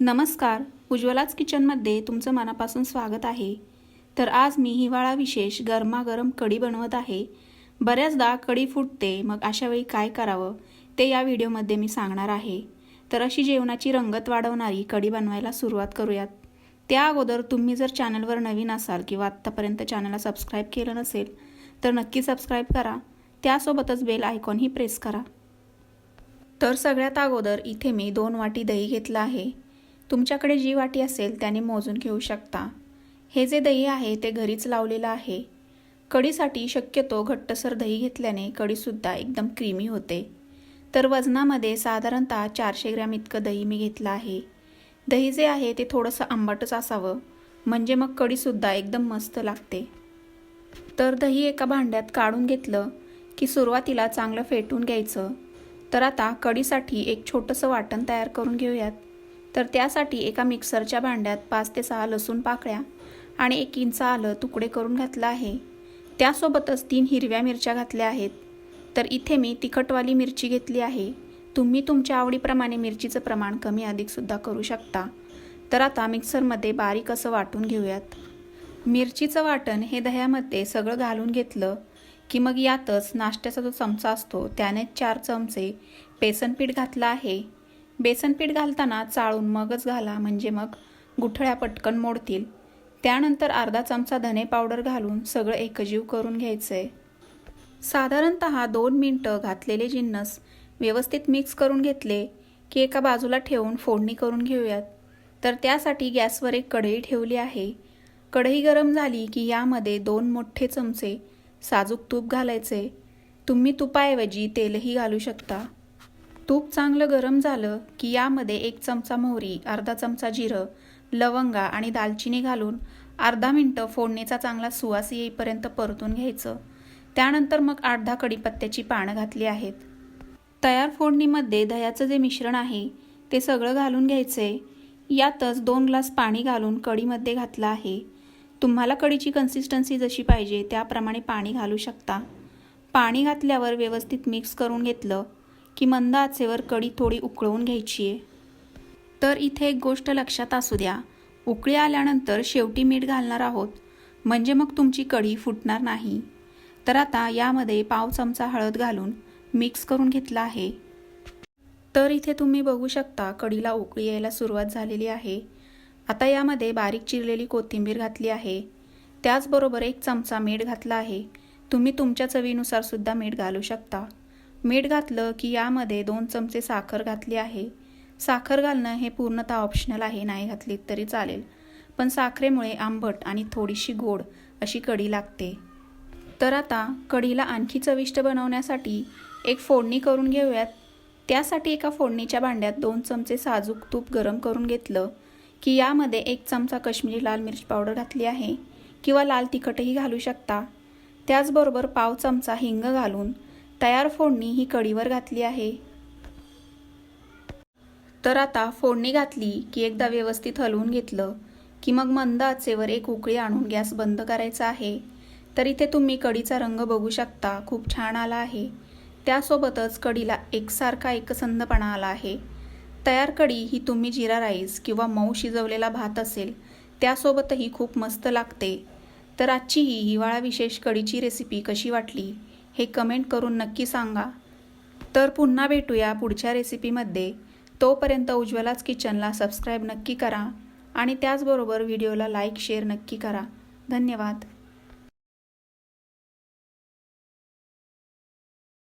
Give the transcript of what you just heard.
नमस्कार. उज्ज्वलाच किचनमध्ये तुमचं मनापासून स्वागत आहे. तर आज मी हिवाळा विशेष गरमागरम कढी बनवत आहे. बऱ्याचदा कढी फुटते मग अशा वेळी काय करावं ते या व्हिडिओमध्ये मी सांगणार आहे. तर अशी जेवणाची रंगत वाढवणारी कढी बनवायला सुरुवात करूयात. त्या अगोदर तुम्ही जर चॅनलवर नवीन असाल किंवा आत्तापर्यंत चॅनलला सबस्क्राईब केलं नसेल तर नक्की सबस्क्राईब करा. त्यासोबतच बेल आयकॉनही प्रेस करा. तर सगळ्यात अगोदर इथे मी दोन वाटी दही घेतलं आहे. तुमच्याकडे जी वाटी असेल त्याने मोजून घेऊ शकता. हे जे दही आहे ते घरीच लावलेलं आहे. कढीसाठी शक्यतो घट्टसर दही घेतल्याने कढीसुद्धा एकदम क्रीमी होते. तर वजनामध्ये साधारणतः चारशे ग्रॅम इतकं दही मी घेतलं आहे. दही जे आहे ते थोडंसं आंबटच असावं म्हणजे मग कढीसुद्धा एकदम मस्त लागते. तर दही एका भांड्यात काढून घेतलं की सुरुवातीला चांगलं फेटून घ्यायचं. तर आता कढीसाठी एक छोटंसं वाटण तयार करून घेऊयात. तर त्यासाठी एका मिक्सरच्या भांड्यात पाच ते सहा लसूण पाकळ्या आणि एक इंच आलं तुकडे करून घातलं आहे. त्यासोबतच तीन हिरव्या मिरच्या घातल्या आहेत. तर इथे मी तिखटवाली मिरची घेतली आहे. तुम्ही तुमच्या आवडीप्रमाणे मिरचीचं प्रमाण कमी अधिकसुद्धा करू शकता. तर आता मिक्सरमध्ये बारीक असं वाटून घेऊयात. मिरचीचं वाटण हे दह्यामध्ये सगळं घालून घेतलं की मग यातच नाश्त्याचा जो चमचा असतो त्याने चार चमचे बेसनपीठ घातलं आहे. बेसनपीठ घालताना चाळून मगच घाला म्हणजे मग गुठळ्या पटकन मोडतील. त्यानंतर अर्धा चमचा धने पावडर घालून सगळं एकजीव करून घ्यायचं आहे साधारणत दोन मिनटं घातलेले जिन्नस व्यवस्थित मिक्स करून घेतले की एका बाजूला ठेवून फोडणी करून घेऊयात. तर त्यासाठी गॅसवर एक कढई ठेवली आहे. कढई गरम झाली की यामध्ये दोन मोठे चमचे साजूक तूप घालायचे तुम्ही तुपाऐवजी तेलही घालू शकता. तूप चांगलं गरम झालं की यामध्ये एक चमचा मोहरी अर्धा चमचा जिरं लवंगा आणि दालचिनी घालून अर्धा मिनटं फोडणीचा चांगला सुवास येईपर्यंत परतून घ्यायचं. त्यानंतर मग आठ दहा कडीपत्त्याची पानं घातली आहेत. तयार फोडणीमध्ये दह्याचं जे मिश्रण आहे ते सगळं घालून घ्यायचे. यातच दोन ग्लास पाणी घालून कढीमध्ये घातलं आहे. तुम्हाला कढीची कन्सिस्टन्सी जशी पाहिजे त्याप्रमाणे पाणी घालू शकता. पाणी घातल्यावर व्यवस्थित मिक्स करून घेतलं की मंद आचेवर कढी थोडी उकळवून घ्यायची आहे तर इथे एक गोष्ट लक्षात असू द्या. उकळी आल्यानंतर शेवटी मीठ घालणार आहोत. म्हणजे मग तुमची कढी फुटणार नाही. तर आता यामध्ये पाव चमचा हळद घालून मिक्स करून घेतला आहे. तर इथे तुम्ही बघू शकता कढीला उकळी यायला सुरुवात झालेली आहे. आता यामध्ये बारीक चिरलेली कोथिंबीर घातली आहे. त्याचबरोबर एक चमचा मीठ घातला आहे. तुम्ही तुमच्या चवीनुसार सुद्धा मीठ घालू शकता. मीठ घातलं की यामध्ये दोन चमचे साखर घातली आहे. साखर घालणं हे पूर्णतः ऑप्शनल आहे नाही घातली तरी चालेल. पण साखरेमुळे आंबट आणि थोडीशी गोड अशी कढी लागते. तर आता कढीला आणखी चविष्ट बनवण्यासाठी एक फोडणी करून घेऊयात. त्यासाठी एका फोडणीच्या भांड्यात दोन चमचे साजूक तूप गरम करून घेतलं की यामध्ये एक चमचा कश्मीरी लाल मिरची पावडर घातली आहे किंवा लाल तिखटही घालू शकता. त्याचबरोबर पाव चमचा हिंग घालून तयार फोडणी ही कढीवर घातली आहे. तर आता फोडणी घातली की एकदा व्यवस्थित हलवून घेतलं की मग मंद आचेवर एक उकळी आणून गॅस बंद करायचा आहे. तर इथे तुम्ही कढीचा रंग बघू शकता खूप छान आला आहे. त्यासोबतच कढीला एकसारखा एकसंधपणा आला आहे. तयार कढी ही तुम्ही जिरा राईस किंवा मऊ शिजवलेला भात असेल त्यासोबतही खूप मस्त लागते. तर आजची ही हिवाळा विशेष कढीची रेसिपी कशी वाटली? हे कमेंट करून नक्की सांगा. तर पुन्हा भेटूया पुढच्या रेसिपीमध्ये. तोपर्यंत उज्ज्वलाच किचनला सबस्क्राईब नक्की करा आणि त्याचबरोबर व्हिडिओला लाईक शेअर नक्की करा. धन्यवाद.